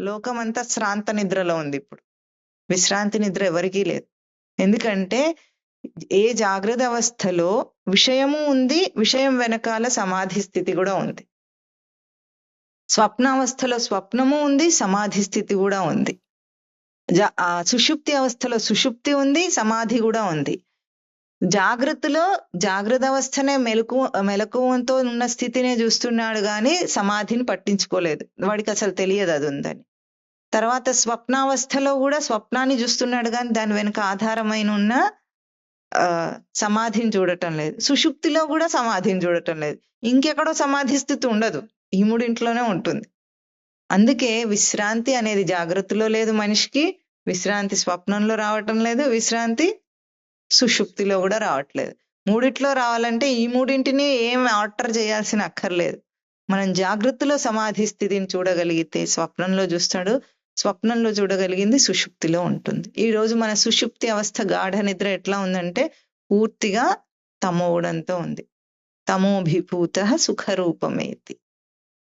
లోకమంతా శ్రాంత నిద్రలో ఉంది ఇప్పుడు. విశ్రాంతి నిద్ర ఎవరికీ లేదు. ఎందుకంటే ఏ జాగ్రత్త అవస్థలో విషయము ఉంది విషయం వెనకాల సమాధి స్థితి కూడా ఉంది. స్వప్నావస్థలో స్వప్నము ఉంది సమాధి స్థితి కూడా ఉంది. జ ఆ సుషుప్తి అవస్థలో సుషుప్తి ఉంది సమాధి కూడా ఉంది. జాగ్రత్తలో జాగ్రత్త అవస్థనే మెలకు మెలకువతో ఉన్న స్థితినే చూస్తున్నాడు కానీ సమాధిని పట్టించుకోలేదు. వాడికి అసలు తెలియదు అది ఉందని తర్వాత స్వప్నావస్థలో కూడా స్వప్నాన్ని చూస్తున్నాడు కానీ దాని వెనుక ఆధారమైన ఉన్న ఆ సమాధిని చూడటం లేదు. సుషుప్తిలో కూడా సమాధిని చూడటం లేదు. ఇంకెక్కడో సమాధి స్థితి ఉండదు. ఈ మూడింట్లోనే ఉంటుంది. అందుకే విశ్రాంతి అనేది జాగ్రత్తలో లేదు మనిషికి. విశ్రాంతి స్వప్నంలో రావటం లేదు. విశ్రాంతి సుషుప్తిలో కూడా రావట్లేదు. మూడిట్లో రావాలంటే ఈ మూడింటిని ఏం ఆర్డర్ చేయాల్సిన అక్కర్లేదు. మనం జాగ్రత్తలో సమాధి స్థితిని చూడగలిగితే స్వప్నంలో చూస్తాడు స్వప్నంలో చూడగలిగింది సుషుప్తిలో ఉంటుంది. ఈ రోజు మన సుషుప్తి అవస్థ గాఢ నిద్ర ఎట్లా ఉందంటే పూర్తిగా తమోడంతో ఉంది. తమోభిభూత సుఖరూపమేతి.